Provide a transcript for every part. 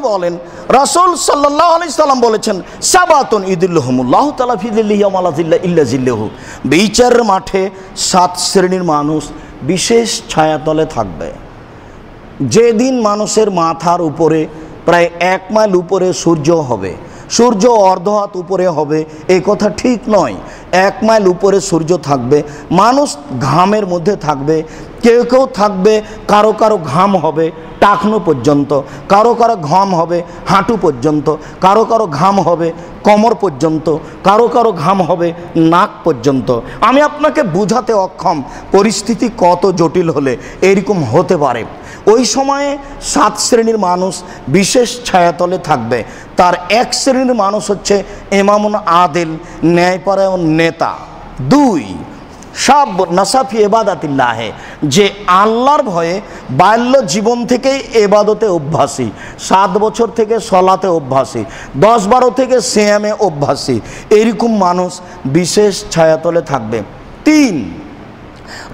বলেন বিচারের মাঠে সাত শ্রেণির মানুষ বিশেষ ছায়াতলে থাকবে। যেদিন মানুষের মাথার উপরে প্রায় এক মাইল উপরে সূর্য হবে, সূর্য অর্ধ হাত উপরে হবে এই কথা ঠিক নয়। এক মাইল উপরে সূর্য থাকবে, মানুষ ঘামের মধ্যে থাকবে, কেউ কেউ থাকবে, কারও কারও ঘাম হবে টাকনো পর্যন্ত, কারও কারও ঘাম হবে হাঁটু পর্যন্ত, কারও কারও ঘাম হবে কমর পর্যন্ত, কারও কারও ঘাম হবে নাক পর্যন্ত। আমি আপনাকে বুঝাতে অক্ষম, পরিস্থিতি কত জটিল হলে এরকম হতে পারে। ওই সময়ে সাত শ্রেণির মানুষ বিশেষ ছায়াতলে থাকবে। তার এক শ্রেণির মানুষ হচ্ছে এমামুন আদেল, ন্যায়পরায়ণ নেতা। দুই সব নাসাফি এবাদাতিল্লাহে, যে আল্লাহর ভয়ে বাল্য জীবন থেকেই এবাদতে অভ্যাসী, সাত বছর থেকে সলাতে অভ্যাসী, দশ বারো থেকে সিয়ামে অভ্যাসী, এরকম মানুষ বিশেষ ছায়াতলে থাকবে। তিন,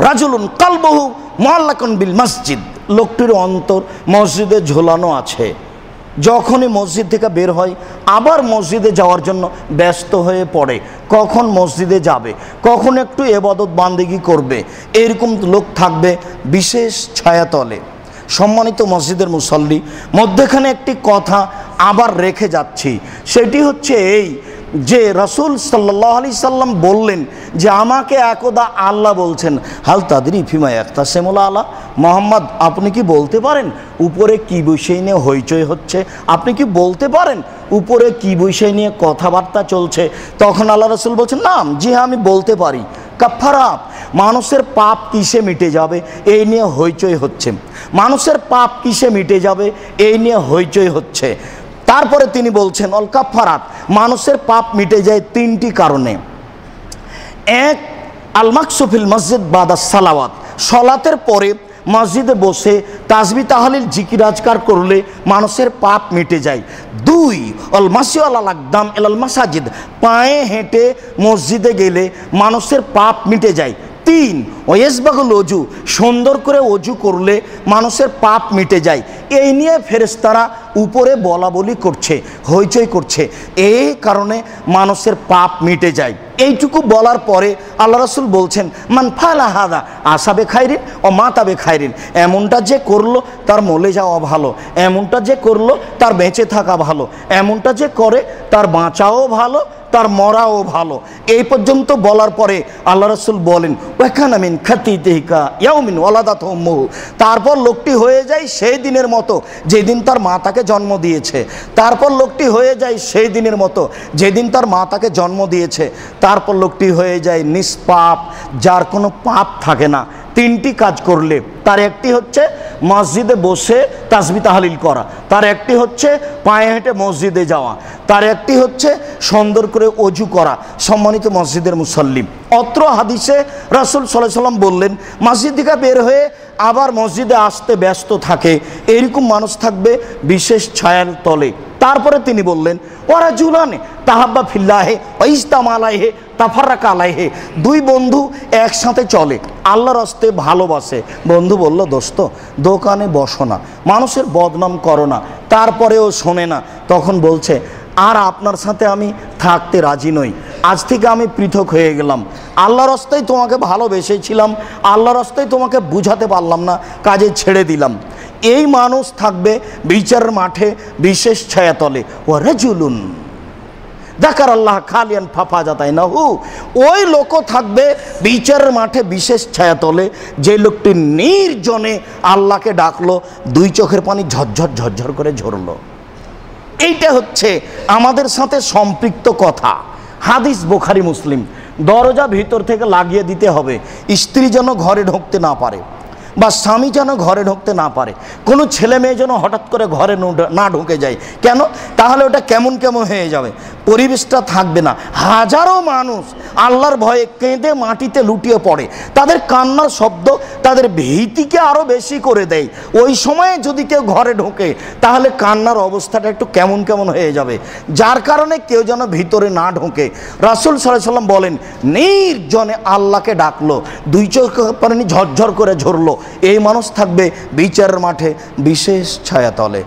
রাজুলুন কালবহু মোয়াল্লাকন বিল মসজিদ, লোকটির অন্তর মসজিদে ঝোলানো আছে। যখনই মসজিদ থেকে বের হয়, আবার মসজিদে যাওয়ার জন্য ব্যস্ত হয়ে পড়ে। কখন মসজিদে যাবে? কখন একটু এবাদত বান্দিগি করবে? এরকম লোক থাকবে বিশেষ ছায়াতলে। সম্মানিত মসজিদের মুসল্লি, মধ্যেখানে একটি কথা আবার রেখে যাচ্ছি। সেটি হচ্ছে এই যে রসুল সাল্লাহ আলি সাল্লাম বললেন যে আমাকে একদা আল্লাহ বলছেন, হাল তাদের ইফিমা একটা সেমোলা আল্লাহ মোহাম্মদ, আপনি কি বলতে পারেন? উপরে কি বিষয় নিয়ে হইচই হচ্ছে? আপনি কি বলতে পারেন? উপরে কি বিষয় নিয়ে কথাবার্তা চলছে? তখন আল্লাহ রসুল বলছেন, না, জি হ্যাঁ আমি বলতে পারি। কাফারাপ মানুষের পাপ কিসে মিটে যাবে? এই নিয়ে হইচই হচ্ছে। মানুষের পাপ কিসে মিটে যাবে? এই নিয়ে হইচই হচ্ছে। তারপরে তিনি বলছেন, অল কাফারাত মানুষের পাপ মিটে যায় তিনটি কারণে। এক আলমাকসুফিল মসজিদ বাদা সালাওয়াত। সলাতের পরে মসজিদে বসে তাজবি তাহলিল জিকিরাজকার করলে মানুষের পাপ মিটে যায়। দুই, অল মাসিওয়াল আকদাম এলাল মাসাজিদ। পায়ে হেঁটে মসজিদে গেলে মানুষের পাপ মিটে যায়। তিন ওয়েসবাগুল অজু সুন্দর করে অজু করলে মানুষের পাপ মিটে যায়। এই নিয়ে ফেরেস্তারা উপরে বলা বলি করছে, হইচই করছে। এই কারণে মানুষের পাপ মিটে যায়। এইটুকু বলার পরে আল্লাহ রসুল বলছেন, মান ফালা হাদা, আসাবে খাইরিন ও মাতাবে খাইরিন এমনটা যে করল তার মলে যাওয়া ভালো, এমনটা যে করল তার বেঁচে থাকা ভালো, এমনটা যে করে তার বাঁচাও ভালো, তার মরাও ভালো। এই পর্যন্ত বলার পরে আল্লাহ রসুল বলেন তারপর লোকটি হয়ে যায় সেই দিনের মতো যেদিন তার মা তাকে জন্ম দিয়েছে। তারপর লোকটি হয়ে যায় সেই দিনের মতো যেদিন তার মা তাকে জন্ম দিয়েছে। তারপর লোকটি হয়ে যায় নিষ্পাপ, যার কোনো পাপ থাকে না। তিনটি কাজ করলে। তার একটি হচ্ছে মসজিদে বসে তাসবি তাহালিল করা। তার একটি হচ্ছে পায়ে হেঁটে মসজিদে যাওয়া। তার একটি হচ্ছে সুন্দর করে অজু করা, সম্মানিত মসজিদের মুসল্লিম। অত্র হাদিসে রাসুল সাল্লাহ সাল্লাম বললেন, মসজিদ থেকে বের হয়ে আবার মসজিদে আসতে ব্যস্ত থাকে। এরকম মানুষ থাকবে বিশেষ ছায়ার তলে। তারপরে তিনি বললেন ওরা জুলানে তাহাব্বা ফিল্লাহে ইস্তাম আলাইহে তাফারাকা আলাইহে দুই বন্ধু একসাথে চলে, আল্লাহর হস্তে ভালোবাসে। বন্ধু বলল, দোস্ত, দোকানে বসো না, মানুষের বদনাম করো না, তারপরেও শোনে না। তখন বলছে, আর আপনার সাথে আমি থাকতে রাজি নই, আজ থেকে আমি পৃথক হয়ে গেলাম। আল্লাহর রাস্তায় তোমাকে ভালোবেসেছিলাম, আল্লাহর রাস্তায় তোমাকে বুঝাতে পারলাম না, কাজে ছেড়ে দিলাম। এই মানুষ থাকবে বিচারের মাঠে বিশেষ ছায়াতলে। ও রেজুলুন দেখার আল্লাহ খালিয়ান ফাফা যাতাই না হু ওই লোকও থাকবে বিচারের মাঠে বিশেষ ছায়াতলে। যে লোকটি নির্জনে আল্লাহকে ডাকলো, দুই চোখের পানি ঝরঝর ঝরঝর করে ঝরলো। এইটা হচ্ছে আমাদের সাথে সম্পৃক্ত কথা। হাদিস বোখারি, মুসলিম। দরজা ভিতর থেকে লাগিয়ে দিতে হবে। স্ত্রী যেন ঘরে ঢুকতে না পারে। বা স্বামী যেন ঘরে ঢুকতে না পারে, কোনো ছেলে মেয়ে যেন হঠাৎ করে ঘরে না ঢুকে যায়, কেন? তাহলে ওটা কেমন কেমন হয়ে যাবে? পরিবেশটা থাকবে না। হাজারো মানুষ আল্লাহর ভয়ে কেঁদে মাটিতে লুটিয়ে পড়ে। তাদের কান্নার শব্দ তাদের ভীতিকে আরও বেশি করে দেয়। ওই সময়ে যদি কেউ ঘরে ঢোকে, তাহলে কান্নার অবস্থাটা একটু কেমন কেমন হয়ে যাবে। যার কারণে কেউ যেন ভিতরে না ঢোকে। রাসুল সাল্লাম বলেন, নির্জনে আল্লাহকে ডাকলো, দুই চোখ পানি ঝরঝর করে ঝরলো। এই মানুষ থাকবে বিচারের মাঠে বিশেষ ছায়াতলে।